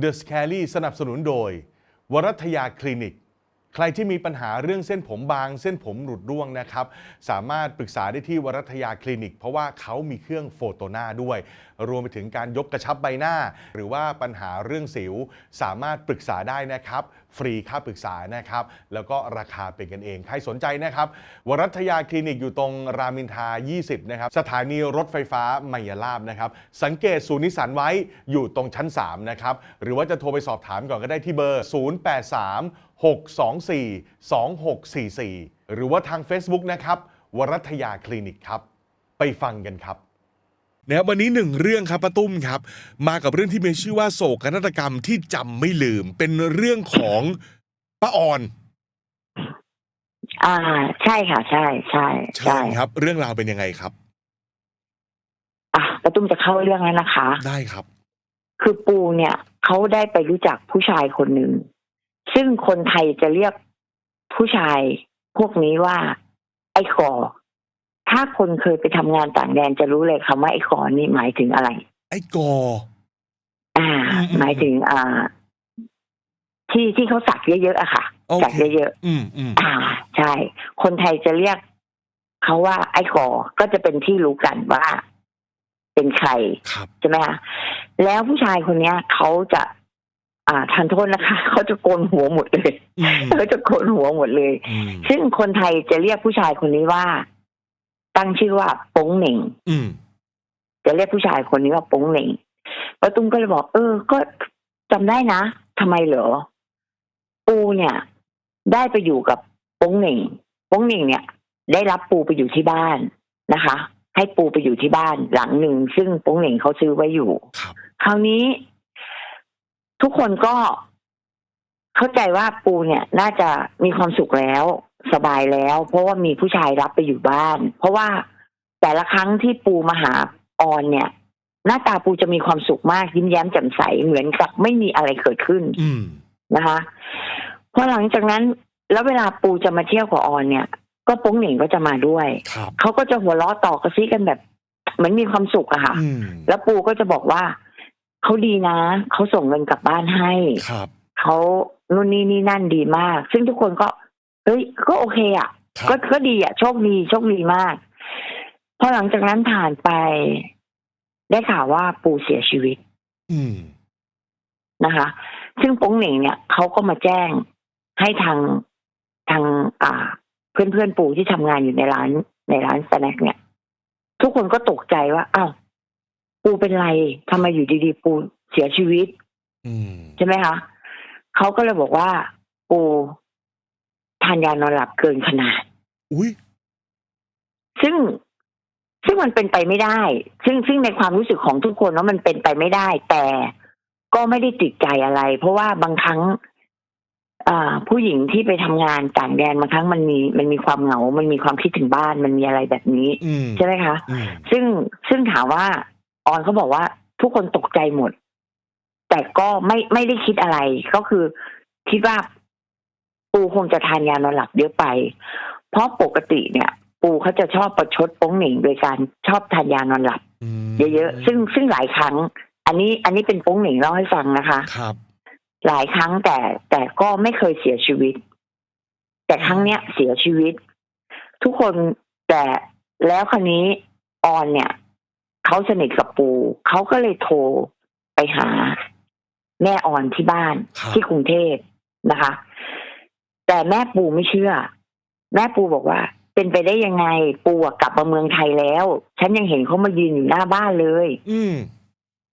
The Scary สนับสนุนโดย วรัทยาคลินิก ใครที่มีปัญหาเรื่องเส้นผมบาง เส้นผมหลุดร่วงนะครับ สามารถปรึกษาได้ที่วรัทยาคลินิก เพราะว่าเขามีเครื่องโฟโตนาด้วย รวมไปถึงการยกกระชับใบหน้า หรือว่าปัญหาเรื่องสิว สามารถปรึกษาได้นะครับ ฟรีค่าปรึกษานะครับ แล้วก็ราคาเป็นกันเอง ใครสนใจนะครับ วรัทยาคลินิกอยู่ตรงรามินทา 20 นะครับ สถานีรถไฟฟ้าไมยาลาบนะครับ สังเกตศูนย์นิสสันไว้อยู่ตรงชั้น 3 นะครับ หรือว่าจะโทรไปสอบถามก่อนก็ได้ที่เบอร์ 083 624 2644 หรือว่าทาง Facebook นะครับ วรัทยาคลินิกครับ ไปฟังกันครับนะครับวันนี้หนึ่งเรื่องครับป้าตุ้มครับ มากับเรื่องที่มีชื่อว่าโศกนาฏกรรมที่จำไม่ลืม เป็นเรื่องของป้าออน อ่า ใช่ค่ะ ใช่ใช่ใช่ครับ เรื่องราวเป็นยังไงครับ อะป้าตุ้มจะเข้าเรื่องแล้วนะคะ ได้ครับ คือปูเนี่ยเขาได้ไปรู้จักผู้ชายคนหนึ่ง ซึ่งคนไทยจะเรียกผู้ชายพวกนี้ว่า ไอ้ขอถ้าคนเคยไปทำงานต่างแดนจะรู้เลยคำว่าไอ้ขอนี่หมายถึงอะไร ไอ้กออ่าอืมอืมหมายถึง อ่า ที่ที่เขาสักเยอะๆอะค่ะโอเคสักเยอะๆอืมอืมอ่า ใช่ คนไทยจะเรียกเขาว่า ไอ้ขอก็จะเป็นที่รู้กันว่า เป็นใครครับใช่ไหมคะแล้วผู้ชายคนเนี้ยเขาจะ อ่าทันโทษนะคะเขาจะโกนหัวหมดเลยอืมเขาจะโกนหัวหมดเลยอืมซึ่งคนไทยจะเรียกผู้ชายคนนี้ว่า ตั้งชื่อว่าโป้งเหน่งอืมจะเรียกผู้ชายคนนี้ว่าโป้งเหน่งป้าตุ้มก็เลยบอก เออ ก็จำได้นะทำไมเหรอปูเนี่ย ได้ไปอยู่กับโป้งเหน่งโป้งเหน่งเนี่ย ได้รับปูไปอยู่ที่บ้านนะคะ ให้ปูไปอยู่ที่บ้านหลังหนึ่งซึ่งโป้งเหน่งเขาซื้อไว้อยู่ครับคราวนี้ ทุกคนก็เข้าใจว่าปูเนี่ยน่าจะมีความสุขแล้ว สบายแล้ว เพราะว่ามีผู้ชายรับไปอยู่บ้าน เพราะว่าแต่ละครั้งที่ปูมาหาออนเนี่ย หน้าตาปูจะมีความสุขมากยิ้มแย้มแจ่มใสเหมือนกับไม่มีอะไรเกิดขึ้นอืมนะคะพอหลังจากนั้นแล้วเวลาปูจะมาเที่ยวกับออนเนี่ย ก็โป้งเหน่งก็จะมาด้วยครับเขาก็จะหัวเราะต่อกระซิกันแบบเหมือนมีความสุขอะค่ะอืมแล้วปูก็จะบอกว่า เขาดีนะเขาส่งเงินกลับบ้านให้ครับเขานู่นนี่นี่นั่นดีมาก ซึ่งทุกคนก็เฮ้ยก็โอเคอะครับก็ก็ดีอะโชคดีโชคดีมากพอหลังจากนั้นผ่านไป ได้ข่าวว่าปูเสียชีวิต อืมนะคะ ซึ่งโป้งเหน่งเนี่ยเขาก็มาแจ้งให้ทางทางอ่า เพื่อนเพื่อนๆปูที่ทำงานอยู่ในร้าน ในร้านสแน็คเนี่ย ทุกคนก็ตกใจว่าอ้าว ปูเป็นไรทำไมอยู่ดีๆ ปูเสียชีวิตอืมใช่ไหมคะเขาก็เลยบอกว่า ปูทานยานอนหลับเกินขนาด อุ้ยซึ่งซึ่งมันเป็นไปไม่ได้ ซึ่งซึ่งในความรู้สึกของทุกคนว่ามันเป็นไปไม่ได้ แต่ก็ไม่ได้ติดใจอะไร เพราะว่าบางครั้งอ่าผู้หญิงที่ไปทำงานต่างแดนบางครั้งมันมีมันมีความเหงา มันมีความคิดถึงบ้าน มันมีอะไรแบบนี้อืมใช่ไหมคะอืมซึ่งซึ่งถามว่า ออนเขาบอกว่าทุกคนตกใจหมด แต่ก็ไม่ไม่ได้คิดอะไร ก็คือคิดว่าปูคงจะทานยานอนหลับเยอะไป เพราะปกติเนี่ย ปูเขาจะชอบประชดโป้งเหน่งโดยการชอบทานยานอนหลับอืมเยอะๆซึ่งซึ่งหลายครั้ง อันนี้อันนี้เป็นโป้งเหน่งเล่าให้ฟังนะคะ ครับ หลายครั้งแต่แต่ก็ไม่เคยเสียชีวิต แต่ครั้งเนี้ยเสียชีวิต ทุกคนแต่แล้วคราวนี้ออนเนี่ย เขาสนิทกับปูเขาก็เลยโทรไปหา แม่ออนที่บ้านครับที่กรุงเทพนะคะ แต่แม่ปูไม่เชื่อ แม่ปูบอกว่า เป็นไปได้ยังไง ปูอะกลับมาเมืองไทยแล้ว ฉันยังเห็นเขามายืนอยู่หน้าบ้านเลย อืม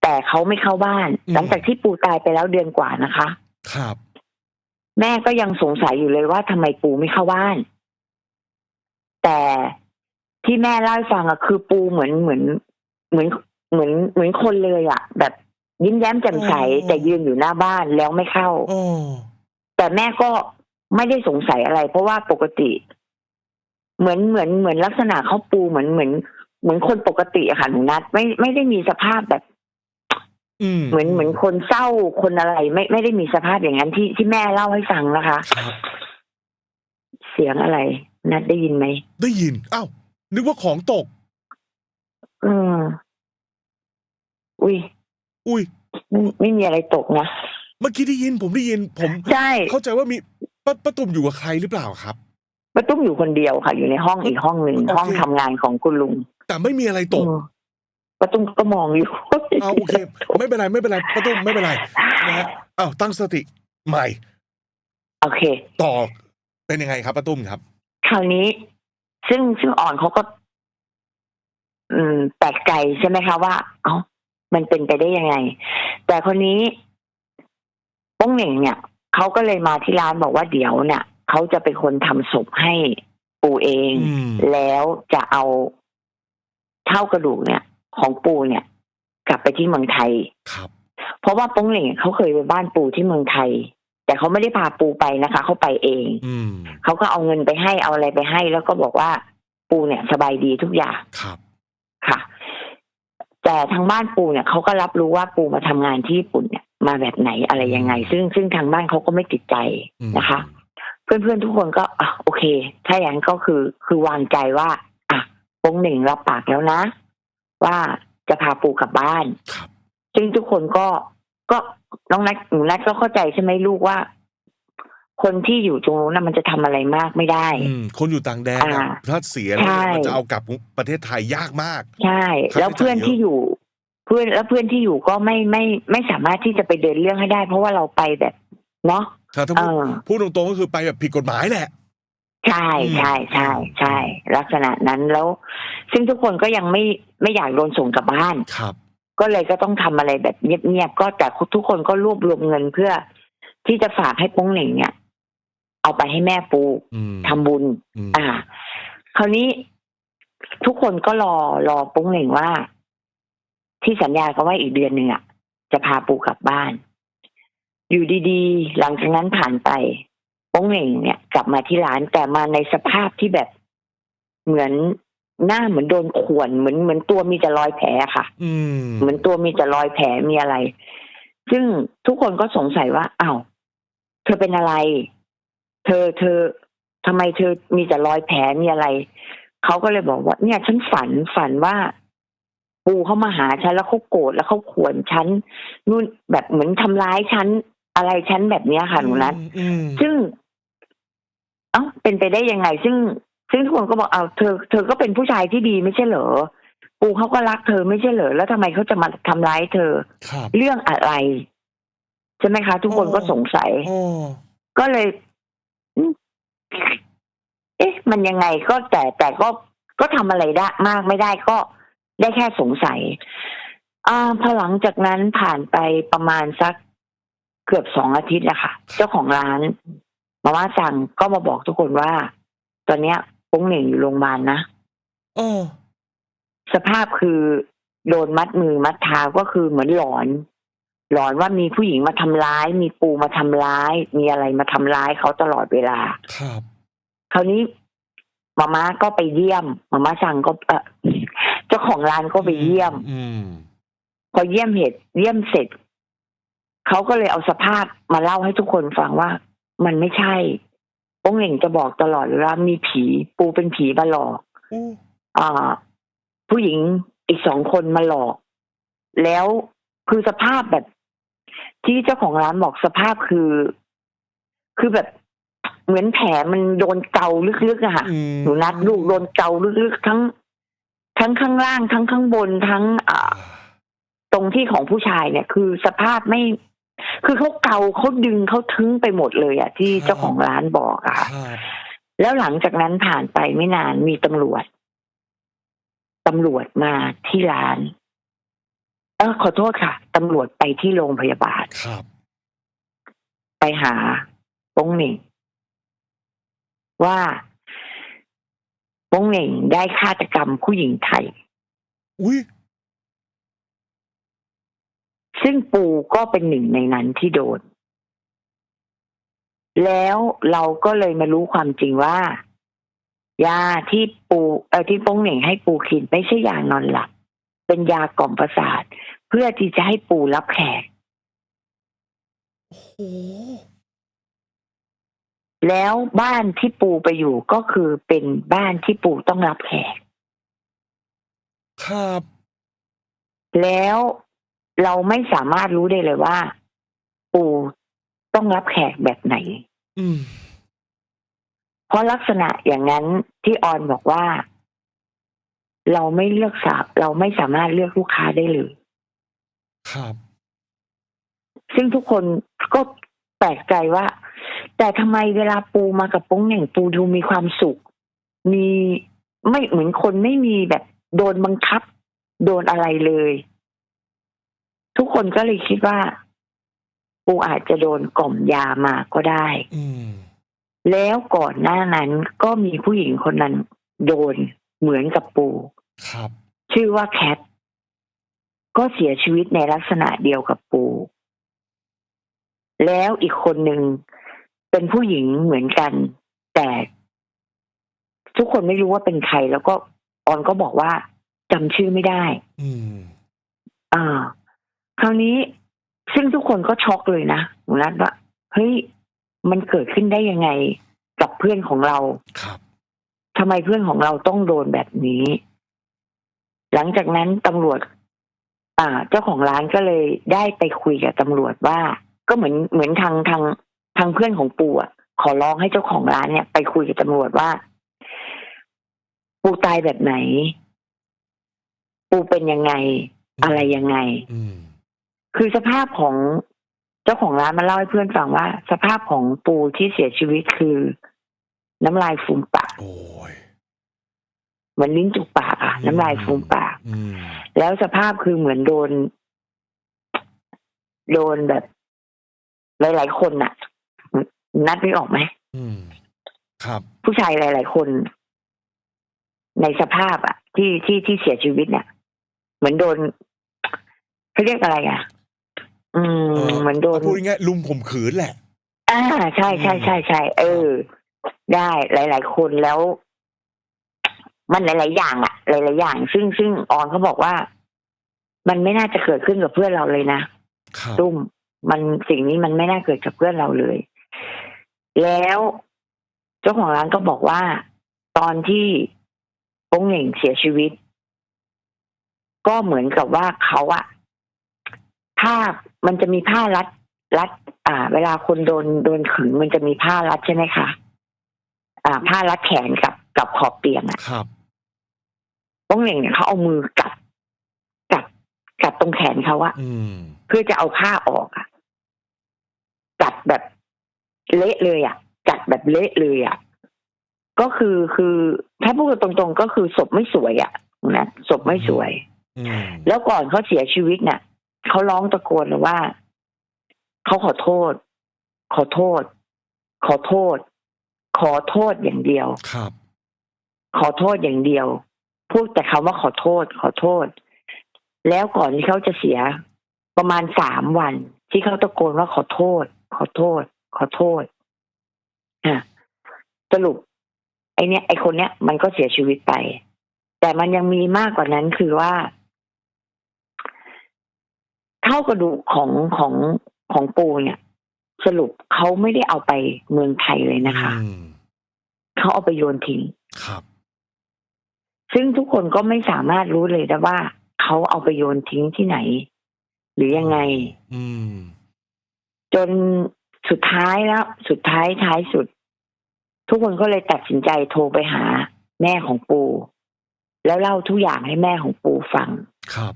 แต่เขาไม่เข้าบ้านอืมหลังจากที่ปูตายไปแล้วเดือนกว่านะคะ ครับ แม่ก็ยังสงสัยอยู่เลยว่าทำไมปูไม่เข้าบ้าน แต่ที่แม่เล่าให้ฟังอะคือปูเหมือนเหมือน เหมือนเหมือนเหมือนคนเลยอะแบบยิ้มแย้มแจ่มใสอ๋อแต่ยืนอยู่หน้าบ้านแล้วไม่เข้าโอ้แต่แม่ก็ไม่ได้สงสัยอะไร เพราะว่าปกติ เหมือนเหมือนเหมือนลักษณะเขาปูเหมือนเหมือนเหมือนคนปกติอะค่ะหนูนัดไม่ไม่ได้มีสภาพแบบอืมเหมือนเหมือนคนเศร้าคนอะไร ไม่ไม่ได้มีสภาพอย่างนั้นที่ที่แม่เล่าให้ฟังนะคะครับเสียงอะไร นัดได้ยินไหมได้ยินอ้าวนึกว่าของตก เออ อุ้ย อุ้ย ไม่ไม่มีอะไรตกนะ เมื่อกี้ได้ยินผมได้ยินผม ใช่ เข้าใจว่ามีป้าป้าตุ่มอยู่กับใครหรือเปล่าครับป้าตุ้มอยู่คนเดียวค่ะ อยู่ในห้องอีกห้องหนึ่งโอเค ห้องทำงานของคุณลุงแต่ไม่มีอะไรตก อืมป้าตุ้มก็มองอยู่ เอาโอเค ไม่เป็นไรไม่เป็นไรป้าตุ่มไม่เป็นไรนะฮะอ้าวตั้งสติใหม่โอเค ต่อเป็นยังไงครับป้าตุ้มครับ คราวนี้ ซึ่งซึ่งอ่อนเขาก็ อืมแปลกใจใช่ไหมคะว่า เอ้ามันเป็นไปได้ยังไง แต่คนนี้ป้งเหน่งเนี่ยเขาก็เลยมาที่ร้านบอกว่าเดี๋ยวเนี่ยเขาจะเป็นคนทำศพให้ปูเองอืมแล้วจะเอาเท่ากระดูกเนี่ย ของปูเนี่ย กลับไปที่เมืองไทยครับเพราะว่าป้งเหน่งเขาเคยไปบ้านปูที่เมืองไทย แต่เขาไม่ได้พาปูไปนะคะเขาไปเองอืมเขาก็เอาเงินไปให้เอาอะไรไปให้ แล้วก็บอกว่าปูเนี่ย สบายดีทุกอย่างครับค่ะ แต่ทางบ้านปูเนี่ยเขาก็รับรู้ว่าปูมาทำงานที่ญี่ปุ่นเนี่ยมาแบบไหนอะไรยังไง ซึ่งซึ่งทางบ้านเขาก็ไม่ติดใจอืมนะคะ เพื่อนๆทุกคนก็อะโอเค ถ้าอย่างนั้นก็คือคือวางใจว่าอะปงหนึ่งรับปากแล้วนะ ว่าจะพาปูกลับบ้านครับซึ่งทุกคนก็ก็น้องนัทหนูนัทก็เข้าใจใช่ไหมลูกว่า คนที่อยู่ตรงนู้นน่ะมันจะทำอะไรมากไม่ได้ อืมคนอยู่ต่างแดนอะอ่าถ้าเสียแล้วใช่ มันจะเอากลับประเทศไทยยากมาก ใช่ค่าใช้แล้วเพื่อนจ่ายเยอะที่อยู่ เพื่อนแล้วเพื่อนที่อยู่ก็ไม่ไม่ไม่สามารถที่จะไปเดินเรื่องให้ได้ เพราะว่าเราไปแบบเนาะถ้าถ้าเอพูดอ พูดตรงๆก็คือไปแบบผิดกฎหมายแหละ ใช่ใช่ใช่ใช่ ลักษณะนั้นแล้ว ซึ่งทุกคนก็ยังไม่ไม่อยากโดนส่งกลับบ้าน ครับ ก็เลยก็ต้องทำอะไรแบบเงียบๆก็แต่ทุกคนก็รวบรวมเงินเพื่อที่จะฝากให้โป้งเหน่งเนี่ย เอาไปให้แม่ปูอืมทำบุญอืมอ่า คราวนี้ทุกคนก็รอรอโป้งเหน่งว่า ที่สัญญากันว่าอีกเดือนหนึ่งอะจะพาปูกลับบ้าน อยู่ดีๆ หลังจากนั้นผ่านไปโป้งเหน่งเนี่ย กลับมาที่ร้านแต่มาในสภาพที่แบบเหมือนหน้าเหมือนโดนข่วนเหมือนเหมือนตัวมีแต่รอยแผลค่ะ อืมเหมือนตัวมีแต่รอยแผลมีอะไร ซึ่งทุกคนก็สงสัยว่าอ้าวเธอเป็นอะไร เธอเธอทำไมเธอมีแต่รอยแผลมีอะไร เขาก็เลยบอกว่า เนี่ยฉันฝันฝันว่า ปูเขามาหาฉันแล้วเขาโกรธแล้วเขาขวนฉันนู่นแบบเหมือนทำร้ายฉันอะไรฉันแบบเนี้ยค่ะหนูนัทอืมซึ่ง เอ้าเป็นไปได้ยังไง ซึ่ง ซึ่งทุกคนก็บอกเอาเธอเธอก็เป็นผู้ชายที่ดีไม่ใช่เหรอปูเขาก็รักเธอไม่ใช่เหรอแล้วทำไมเขาจะมาทำร้ายเธอครับเรื่องอะไรใช่ไหมคะ ทุกคนอ๋อก็สงสัยโอ้ก็เลยอืม เอ๊ะ มันยังไงก็แต่แต่ก็ก็ทำอะไรได้มากไม่ได้ก็ได้แค่สงสัยอ่าพอหลังจากนั้นผ่านไปประมาณสักเกือบสองอาทิตย์นะคะเจ้าของร้านมาว่าสั่งก็มาบอกทุกคนว่า ตอนเนี้ยปุ้งเหน่งอยู่โรงพยาบาลนะโอ้สภาพคือโดนมัดมือมัดเท้าก็คือเหมือนหลอน หลอนว่ามีผู้หญิงมาทำร้าย มีปูมาทำร้าย มีอะไรมาทำร้ายเขาตลอดเวลา ครับ คราวนี้มาม่าก็ไปเยี่ยมมาม่าสั่งก็เออเจ้าของร้านก็ไปเยี่ยม อืมพอเยี่ยมเหตุเยี่ยมเสร็จเขาก็เลยเอาสภาพมาเล่าให้ทุกคนฟังว่า มันไม่ใช่โป้งเหน่งจะบอกตลอดเลยว่ามีผีปูเป็นผีมาหลอกโอ้อ่า ผู้หญิงอีกสองคนมาหลอก แล้วคือสภาพแบบ ที่เจ้าของร้านบอกสภาพคือ คือแบบ เหมือนแผลมันโดนเกาลึกๆอะค่ะอืมหนูนัดลูกโดนเกาลึกๆทั้ง ทั้งข้างล่างทั้งข้างบนทั้งอ่าตรงที่ของผู้ชายเนี่ย คือสภาพไม่ คือเขาเกาเขาดึงเขาทึ้งไปหมดเลยอะที่เจ้าของร้านบอกอะคค่ะรับแล้วหลังจากนั้นผ่านไปไม่นานมีตำรวจตำรวจมาที่ร้าน เออขอโทษค่ะตำรวจไปที่โรงพยาบาลครับ ไปหาโป้งเหน่ง ว่าโป้งเหน่งได้ฆาตกรรมผู้หญิงไทย อุ้ยซึ่งปูก็เป็นหนึ่งในนั้นที่โดน แล้วเราก็เลยมารู้ความจริงว่า ยาที่ปูเออที่โป้งเหน่งให้ปูกินไม่ใช่ยานอนหลับ เป็นยากล่อมประสาท เพื่อที่จะให้ปูรับแขกโอ้โห แล้วบ้านที่ปูไปอยู่ก็คือเป็นบ้านที่ปูต้องรับแขก ครับ แล้วเราไม่สามารถรู้ได้เลยว่า ปู่ต้องรับแขกแบบไหน อืมเพราะลักษณะอย่างนั้นที่ออนบอกว่า เราไม่เลือกสาบเราไม่สามารถเลือกลูกค้าได้เลย ครับ ซึ่งทุกคนก็แปลกใจว่า แต่ทำไมเวลาปูมากับโป้งเหน่งปูดูมีความสุข มีไม่เหมือนคนไม่มีแบบโดนบังคับ โดนอะไรเลย ทุกคนก็เลยคิดว่า ปูอาจจะโดนกล่อมยามาก็ได้อืมแล้วก่อนหน้านั้นก็มีผู้หญิงคนนั้น โดนเหมือนกับปูครับ ชื่อว่าแคทก็เสียชีวิตในลักษณะเดียวกับปู แล้วอีกคนหนึ่ง เป็นผู้หญิงเหมือนกัน แต่ทุกคนไม่รู้ว่าเป็นใคร แล้วก็ออนก็บอกว่าจำชื่อไม่ได้ อืมอ่า คราวนี้ซึ่งทุกคนก็ช็อกเลยนะหนูนัทว่าเฮ้ยมันเกิดขึ้นได้ยังไงกับเพื่อนของเราครับทำไมเพื่อนของเราต้องโดนแบบนี้ หลังจากนั้นตำรวจ อ่า เจ้าของร้านก็เลยได้ไปคุยกับตำรวจว่า ก็เหมือนเหมือนทางทาง ทางเพื่อนของปูอะ ขอร้องให้เจ้าของร้านเนี่ย ไปคุยกับตำรวจว่า ปูตายแบบไหน ปูเป็นยังไง อะไรยังไงอืมคือสภาพของเจ้าของร้านมาเล่าให้เพื่อนฟังว่า สภาพของปูที่เสียชีวิตคือ น้ำลายฟูมปากโอ้ยเหมือนลิ้นจุกปากอะอืมน้ำลายฟูมปากอืมแล้วสภาพคือเหมือนโดน โดนแบบ หลาย ๆ คนน่ะ นัดไม่ออกไหมอืม ครับ ผู้ชายหลาย ๆ คน ในสภาพอะที่ที่ที่เสียชีวิตเนี่ยเหมือนโดนเขาเรียกอะไรอะอืม เออ เหมือนโดนพูดง่ายๆลุมผมขืนแหละ อ่าใช่ใช่ใช่ใช่เออ ได้หลาย ๆ คนแล้ว มันหลาย ๆ อย่างอะหลาย ๆ อย่าง ซึ่งซึ่งออนเขาบอกว่า มันไม่น่าจะเกิดขึ้นกับเพื่อนเราเลยนะ ครับ ตุ้มมันสิ่งนี้มันไม่น่าเกิดกับเพื่อนเราเลย แล้วเจ้าของร้านก็บอกว่า ตอนที่โป้งเหน่งเสียชีวิต ก็เหมือนกับว่าเขาอะผ้ามันจะมีผ้ารัดรัด อ่า เวลาคนโดนโดนขึงมันจะมีผ้ารัดใช่ไหมคะอ่า ผ้ารัดแขนกับกับขอบเตียงอะครับโป้งเหน่งเนี่ยเขาเอามือกัดกัดกัดตรงแขนเขาอะอืม เพื่อจะเอาผ้าออกอะกัดแบบ เละเลยอะกัดแบบเละเลยอะก็คือคือถ้าพูดกันตรงๆ ก็คือศพไม่สวยอะนะศพไม่สวยอืมแล้วก่อนเขาเสียชีวิตเนี่ยเขาร้องตะโกนเลยว่าเขาขอโทษ ขอโทษ ขอโทษ ขอโทษอย่างเดียวครับ ขอโทษอย่างเดียวพูดแต่คำว่าขอโทษ ขอโทษ แล้วก่อนที่เขาจะเสียประมาณสามวัน ที่เขาตะโกนว่าขอโทษ ขอโทษ ขอโทษอะสรุป ไอเนี้ยไอคนเนี้ยมันก็เสียชีวิตไป แต่มันยังมีมากกว่านั้นคือว่า เท่ากระดูกของของของปูเนี่ย สรุปเขาไม่ได้เอาไปเมืองไทยเลยนะคะอืมเขาเอาไปโยนทิ้งครับ ซึ่งทุกคนก็ไม่สามารถรู้เลยนะว่าเขาเอาไปโยนทิ้งที่ไหน หรือยังไง อืมจน สุดท้ายแล้วสุดท้ายท้ายสุด ทุกคนก็เลยตัดสินใจโทรไปหา แม่ของปู แล้วเล่าทุกอย่างให้แม่ของปูฟัง ครับ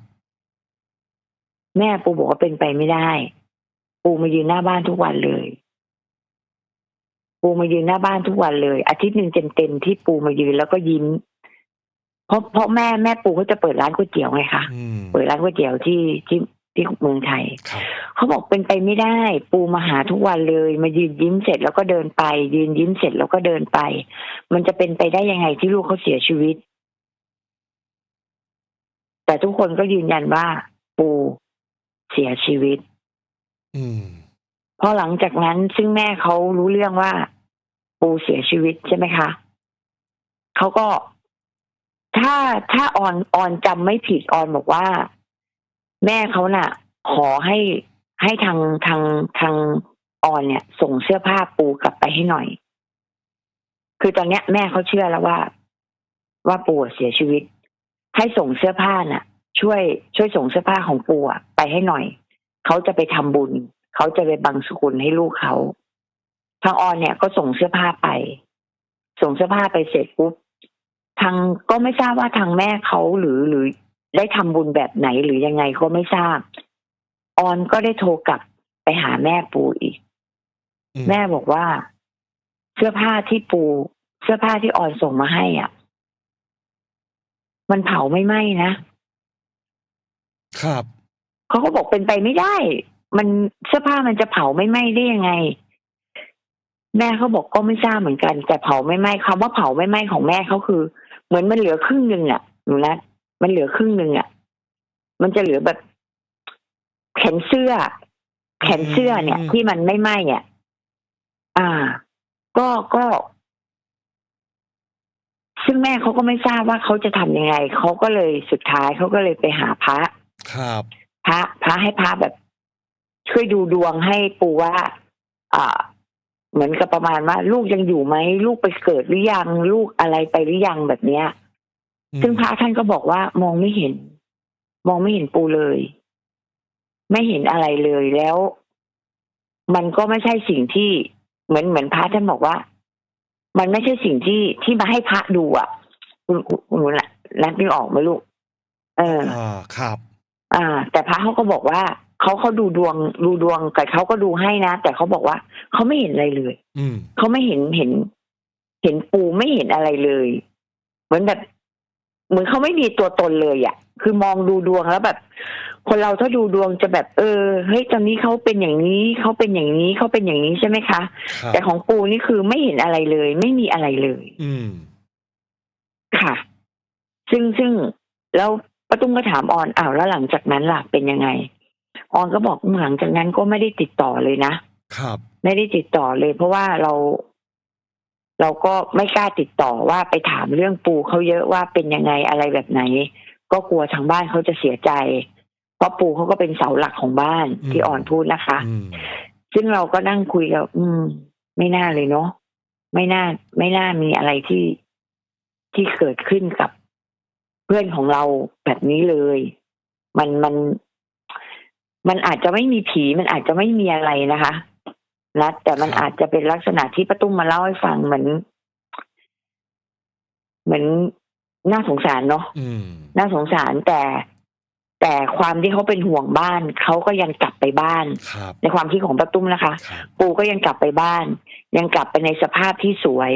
แม่ปูบอกว่าเป็นไปไม่ได้ ปูมายืนหน้าบ้านทุกวันเลยปูมายืนหน้าบ้านทุกวันเลย อาทิตย์หนึ่งเต็มๆที่ปูมายืนแล้วก็ยิ้มเพราะเพราะแม่แม่ปูเขาจะเปิดร้านก๋วยเตี๋ยวไงคะอืมเปิดร้านก๋วยเตี๋ยวที่ที่ ที่เมืองไทยครับเขาบอกเป็นไปไม่ได้ ปูมาหาทุกวันเลย มายืนยิ้มเสร็จแล้วก็เดินไป ยืนยิ้มเสร็จแล้วก็เดินไป มันจะเป็นไปได้ยังไงที่ลูกเขาเสียชีวิต แต่ทุกคนก็ยืนยันว่า ปูเสียชีวิต อืมพอหลังจากนั้นซึ่งแม่เขารู้เรื่องว่า ปูเสียชีวิตใช่ไหมคะเขาก็ถ้าถ้าออนออนจำไม่ผิดออนบอกว่า แม่เขาน่ะ ขอให้ให้ทางทางทางออนเนี่ย ส่งเสื้อผ้าปูกลับไปให้หน่อย คือตอนเนี้ย แม่เขาเชื่อแล้วว่า ว่าปูเสียชีวิต ให้ส่งเสื้อผ้าน่ะ ช่วย ช่วยส่งเสื้อผ้าของปู่ไปให้หน่อยเขาจะไปทำบุญเขาจะไปบังสุกุลให้ลูกเขาทางออนเนี่ยก็ส่งเสื้อผ้าไป ส่งเสื้อผ้าไปเสร็จปุ๊บทางก็ไม่ทราบว่าทางแม่เขาหรือหรือ ได้ทำบุญแบบไหนหรือยังไงก็ไม่ทราบ ออนก็ได้โทรกลับไปหาแม่ปูอีกอืมแม่บอกว่า เสื้อผ้าที่ปู เสื้อผ้าที่ออนส่งมาให้อะ มันเผาไม่ไหม้นะ ครับเขาก็บอกเป็นไปไม่ได้ มันเสื้อผ้ามันจะเผาไม่ไหม้ได้ยังไง แม่เขาบอกก็ไม่ทราบเหมือนกัน แต่เผาไม่ไหม้คำว่าเผาไม่ไหม้ของแม่เขาคือ เหมือนมันเหลือครึ่งหนึ่งอะหนูนะ มันเหลือครึ่งหนึ่งอะ มันจะเหลือแบบแขนเสื้อ แขนเสื้อเนี่ยอืมที่มันไม่ไหม้อะอ่า ก็ก็ ซึ่งแม่เขาก็ไม่ทราบว่าเขาจะทำยังไงเขาก็เลยสุดท้ายเขาก็เลยไปหาพระ ครับ พระ พระให้พระแบบ ช่วยดูดวงให้ปูว่าอ่าเหมือนกับประมาณว่า ลูกยังอยู่ไหมลูกไปเกิดหรือยังลูกอะไรไปหรือยังแบบเนี้ยอืม ซึ่งพระท่านก็บอกว่ามองไม่เห็น มองไม่เห็นปูเลย ไม่เห็นอะไรเลยแล้ว มันก็ไม่ใช่สิ่งที่เหมือนเหมือนพระท่านบอกว่า มันไม่ใช่สิ่งที่ที่มาให้พระดูอะคุณคุณคุณหนูน่ะนัดนึกออกไหมลูก เอออ่าครับ อ่า แต่พระเขาก็บอกว่าเขาเขาดูดวงดูดวงแต่เขาก็ดูให้นะ แต่เขาบอกว่าเขาไม่เห็นอะไรเลย อืมเขาไม่เห็นเห็น เห็นปูไม่เห็นอะไรเลย เหมือนแบบ เหมือนเขาไม่มีตัวตนเลยอะ่ะ คือมองดูดวงแล้วแบบ คนเราถ้าดูดวงจะแบบ เออเฮ้ยตอนนี้เขาเป็นอย่างนี้เขาเป็นอย่างนี้เขาเป็นอย่างนี้ใช่ไหมคะครับแต่ของปูนี่คือไม่เห็นอะไรเลย ไม่มีอะไรเลย อืมค่ะ ซึ่งซึ่งแล้วป้าตุ้มก็ถามออนอ้าวแล้วหลังจากนั้นล่ะเป็นยังไง ออนก็บอกหลังจากนั้นก็ไม่ได้ติดต่อเลยนะครับ ไม่ได้ติดต่อเลย เพราะว่าเรา เราก็ไม่กล้าติดต่อว่าไปถามเรื่องปูเขาเยอะว่าเป็นยังไงอะไรแบบไหน ก็กลัวทางบ้านเขาจะเสียใจ เพราะปูเขาก็เป็นเสาหลักของบ้านอืมที่อ่อนพูดนะคะอืมซึ่งเราก็นั่งคุยกับอืม ไม่น่าเลยเนาะไม่น่า ไม่น่ามีอะไรที่ที่เกิดขึ้นกับเพื่อนของเราแบบนี้เลย มันมัน มันอาจจะไม่มีผี มันอาจจะไม่มีอะไรนะคะ นะแต่มันครับอาจจะเป็นลักษณะที่ป้าตุ้มมาเล่าให้ฟังเหมือน เหมือนน่าสงสารเนาะอืมน่าสงสารแต่ แต่ความที่เขาเป็นห่วงบ้านเขาก็ยังกลับไปบ้านครับในความคิดของป้าตุ้มนะคะครับปูก็ยังกลับไปบ้าน ยังกลับไปในสภาพที่สวย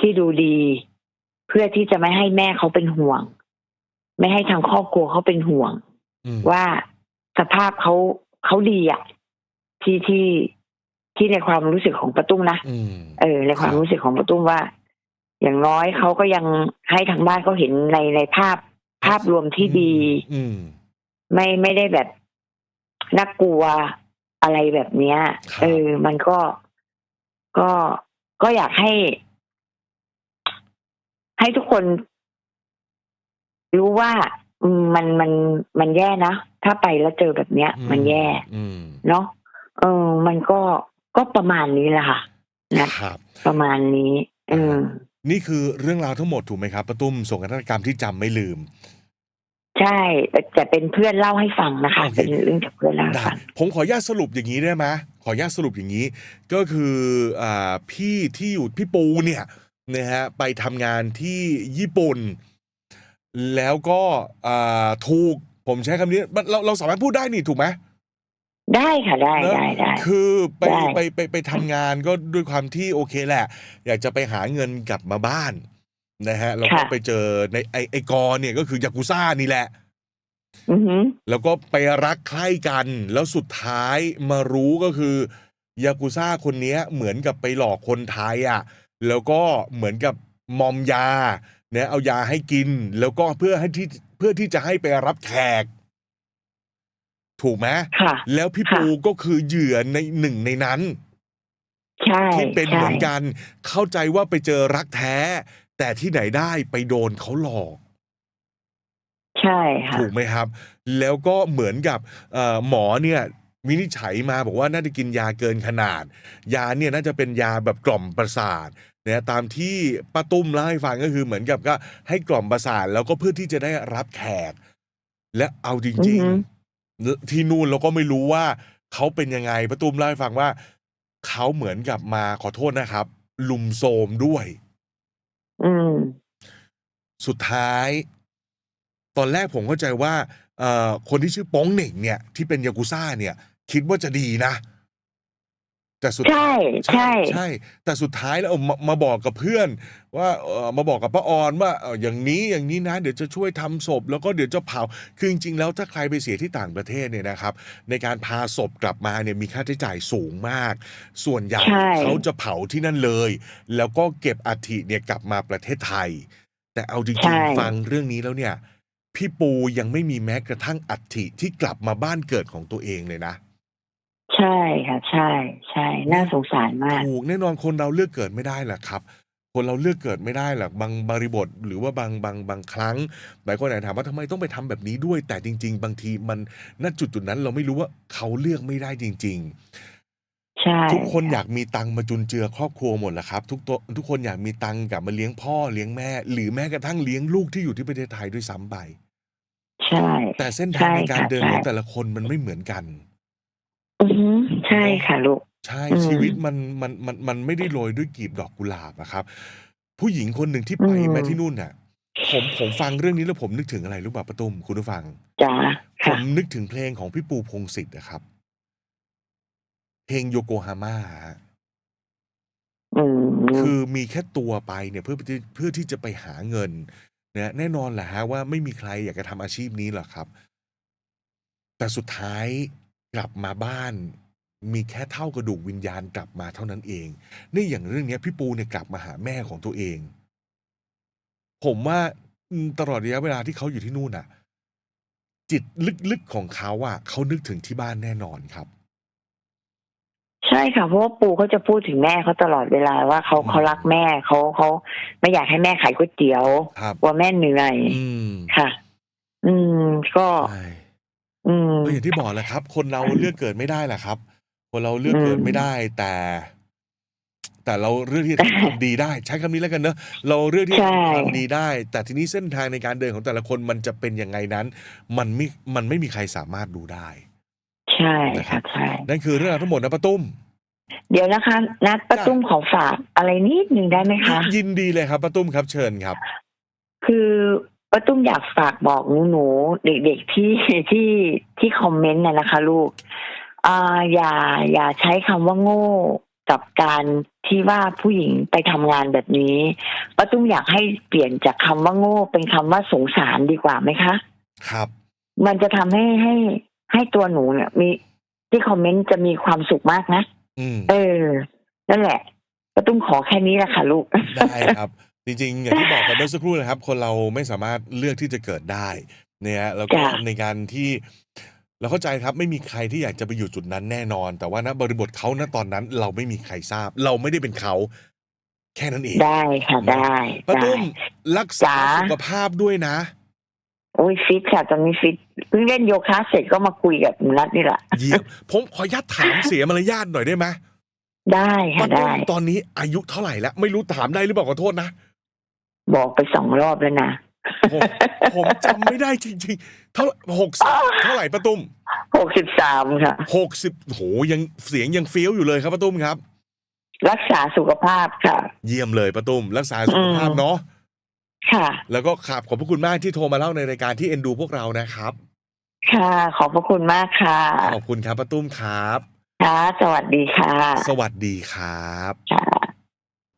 ที่ดูดี เพื่อที่จะไม่ให้แม่เขาเป็นห่วง ไม่ให้ทางครอบครัวเขาเป็นห่วงอืมว่าสภาพเขาเขาดีอะที่ที่ ที่ในความรู้สึกของป้าตุ้มนะอืมเออ ในความครับรู้สึกของป้าตุ้มว่า อย่างน้อยเขาก็ยังให้ทางบ้านเขาเห็นในในภาพภาพรวมที่ดี อืมไม่ไม่ได้แบบน่ากลัวอะไรแบบเนี้ยครับเออ มันก็ก็ก็อยากให้ ให้ทุกคน รู้ว่าอืมมันมันมันแย่นะ ถ้าไปแล้วเจอแบบเนี้ยอืมันแย่อืมเนาะเออ มันก็ ก็ประมาณนี้แหละค่ะนะครับ ประมาณนี้เออนี่คือเรื่องราวทั้งหมดถูกไหมครับป้าตุ้มโศกนาฏกรรมที่จำไม่ลืม ใช่แต่แต่เป็นเพื่อนเล่าให้ฟังนะคะโอเคเป็นเรื่องจากเพื่อนเล่าให้ได้ฟังผมขออนุญาตสรุปอย่างนี้ได้ไหมขออนุญาตสรุปอย่างนี้ ก็คืออ่าพี่ที่อยู่พี่ปูเนี่ยนะฮะไปทำงานที่ญี่ปุ่น แล้วก็อ่าถูกผมใช้คำนี้มันเราเราสามารถพูดได้นี่ถูกไหม ได้ค่ะได้เนอะได้ได้ คือไปได้ ไปไปไปทำงานก็ด้วยความที่โอเคแหละ อยากจะไปหาเงินกลับมาบ้านนะฮะแล้วก็ค่ะไปเจอในไอไอกอเนี่ยก็คือยากุซ่านี่แหละ อือหือ แล้วก็ไปรักใคร่กัน แล้วสุดท้ายมารู้ก็คือยากุซ่าคนเนี้ยเหมือนกับไปหลอกคนไทยอะ แล้วก็เหมือนกับมอมยาเนี่ยเอายาให้กิน แล้วก็เพื่อให้ที่เพื่อที่จะให้ไปรับแขก ถูกไหมค่ะ แล้วพี่ค่ะปูก็คือเหยื่อในหนึ่งในนั้น ใช่ที่เป็นใช่เหมือนกัน เข้าใจว่าไปเจอรักแท้ แต่ที่ไหนได้ไปโดนเขาหลอก ใช่ค่ะ ถูกไหมครับ แล้วก็เหมือนกับเอ่อหมอเนี่ยวินิจฉัยมาบอกว่าน่าจะกินยาเกินขนาด ยาเนี่ยน่าจะเป็นยาแบบกล่อมประสาทนะตามที่ป้าตุ้มเล่าให้ฟังก็คือเหมือนกับก็ให้กล่อมประสาทแล้วก็เพื่อที่จะได้รับแขก และเอาจอือริงฮึๆ ที่นู่นเราก็ไม่รู้ว่าเขาเป็นยังไงประตูมเล่าให้ฟังว่าเขาเหมือนกับมาขอโทษนะครับ ลุมโทรมด้วย อืม สุดท้าย ตอนแรกผมเข้าใจว่าเอ่อคนที่ชื่อโป้งเหน่งเนี่ย ที่เป็นยากุซ่าเนี่ย คิดว่าจะดีนะ แต่สุดใช่ใช่ ใช่ แต่สุดท้ายแล้วเอามามาบอกกับเพื่อน ว่าเอ่อมาบอกกับป้าออนว่าเอ่ออย่างนี้อย่างนี้นะเดี๋ยวจะช่วยทำศพ แล้วก็เดี๋ยวจะเผาคือจริงๆแล้วถ้าใครไปเสียที่ต่างประเทศเนี่ยนะครับ ในการพาศพกลับมาเนี่ยมีค่าใช้จ่ายสูงมาก ส่วนใหญ่ใช่ เขาจะเผาที่นั่นเลย แล้วก็เก็บอัฐิเนี่ยกลับมาประเทศไทย แต่เอาจริใช่ งๆฟังเรื่องนี้แล้วเนี่ย พี่ปูยังไม่มีแม้กระทั่งอัฐิที่กลับมาบ้านเกิดของตัวเองเลยนะ ใช่ค่ะ ใช่ ใช่ น่าสงสารมาก ถูกแน่นอนคนเราเลือกเกิดไม่ได้แหละครับ คนเราเลือกเกิดไม่ได้หรอกบางบริบทหรือว่าบางบางบางครั้งหลายคนอาจจะถามว่าทำไมต้องไปทำแบบนี้ด้วย แต่จริง ๆ บางทีมันณจุดจุดๆนั้นเราไม่รู้ว่าเขาเลือกไม่ได้จริงใช่ๆทุกคนอยากมีตังค์มาจุนเจือครอบครัวหมดแหละครับ ทุกตัวทุกคนอยากมีตังค์กลับมาเลี้ยงพ่อเลี้ยงแม่ หรือแม้กระทั่งเลี้ยงลูกที่อยู่ที่ประเทศไทยด้วยซ้ำไป ใช่ แต่เส้นใช่ทางในการค่ะเดินใช่ของแต่ละคนมันไม่เหมือนกัน อือฮึ ใช่ค่ะลูก ใช่ อืม ชีวิตมัน มัน มัน มันไม่ได้โรยด้วยกลีบดอกกุหลาบนะครับ ผู้หญิงคนหนึ่งที่ไปอืมมาที่นู่นน่ะ ผม ผมฟังเรื่องนี้แล้วผมนึกถึงอะไรรู้ป่ะประตุ้ม คุณผู้ฟัง จ๋า ผค่ะ มนึกถึงเพลงของพี่ปูพงษ์สิทธิ์นะครับ เพลงโยโกฮาม่าฮะ อืมคือมีแค่ตัวไปเนี่ยเพื่อที่เพื่อที่จะไปหาเงินนะแน่นอนแหละฮะว่าไม่มีใครอยากจะทำอาชีพนี้หรอกครับ แต่สุดท้าย กลับมาบ้านมีแค่เท่ากระดูกวิญญาณกลับมาเท่านั้นเองนี่อย่างเรื่องเนี้ยพี่ปูเนี่ยกลับมาหาแม่ของตัวเอง ผมว่าอืมตลอดระยะเวลาที่เขาอยู่ที่นู่นน่ะ จิตลึกๆของเขาอะเขานึกถึงที่บ้านแน่นอนครับ ใช่ค่ะเพราะว่าปู่เขาจะพูดถึงแม่เขาตลอดเวลาว่าเขาอืมเขารักแม่เขาเขาไม่อยากให้แม่ขายก๋วยเตี๋ยวครับกลัวแม่เหนื่อยอืมค่ะ อืมก็ใช่ อืม ก็อย่างที่บอกแหละครับ คนเราเลือกเกิดไม่ได้แหละครับ คนเราเลือกเกิดอืมไม่ได้ แต่ แต่เราเลือกที่จะทำความดีได้ ใช้คำนี้แล้วกันเนอะเราเลือกที่จะใช่ทำความดีได้ แต่ทีนี้เส้นทางในการเดินของแต่ละคนมันจะเป็นยังไงนั้น มันไม่มันไม่มีใครสามารถดูได้ใช่นะครัค่ะบ ใช่ นั่นคือเรื่องราวทั้งหมดนะป้าตุ้มเดี๋ยวนะคะ นัดประตุ้มขอฝากอะไรนิดหนึ่งได้ไหมคะ ยินดีเลยครับป้าตุ้มครับ เชิญครับ คือ ป้าตุ้มอยากฝากบอกหนูหนูๆเด็กๆที่ที่ที่คอมเมนต์น่ะนะคะ ลูกอ่าอย่า อย่าใช้คำว่าโง่กับการที่ว่าผู้หญิงไปทำงานแบบนี้ป้าตุ้มอยากให้เปลี่ยนจากคำว่าโง่ เป็นคำว่าสงสารดีกว่าไหมคะ ครับ มันจะทำให้ให้ให้ตัวหนูเนี่ย มีที่คอมเมนต์จะมีความสุขมากนะอืมเออ นั่นแหละป้าตุ้มขอแค่นี้แหละค่ะลูก ได้ครับ จริงๆ อย่างที่บอกไปเมื่อสักครู่นะครับ คนเราไม่สามารถเลือกที่จะเกิดได้เนี่ยแล้วก็จ้ะ ในการที่เราเข้าใจครับไม่มีใครที่อยากจะไปอยู่จุดนั้นแน่นอน แต่ว่าณบริบทเขาณตอนนั้น เราไม่มีใครทราบ เราไม่ได้เป็นเขา แค่นั้นเองได้ค่ะได้ป้าได้ ตุ้มรักษาจ๋า สุขภาพด้วยนะ โอ้ยฟิตค่ะตอนนี้ฟิตเพิ่งเล่นโยคะเสร็จก็มาคุยกับหนูนัดนี่แหละเยี่ยมผมขออนุญาตถามเสียมารยาทหน่อยได้ไหมได้ป้าค่ะตุ้ได้ มตอนนี้อายุเท่าไหร่แล้ว ไม่รู้ถามได้หรือเปล่าขอโทษนะ บอกไปสองรอบแล้วนะ ผมผมจำไม่ได้จริงๆ เท่าหกสิบเท่าไหร่ป้าตุ้มหกสิบสามค่ะ หกสิบโหยังเสียงยังเฟี้ยวอยู่เลยครับป้าตุ้มครับ รักษาสุขภาพค่ะ เยี่ยมเลยป้าตุ้มรักษาสุขภาพอืมเนาะค่ะ แล้วก็ขอบขอบพระคุณมากที่โทรมาเล่าในรายการที่เอ็นดูพวกเรานะครับ ค่ะ ขอบพระคุณมากค่ะ ขอบคุณครับป้าตุ้มครับ ค่ะ สวัสดีค่ะ สวัสดีครับ ค่ะ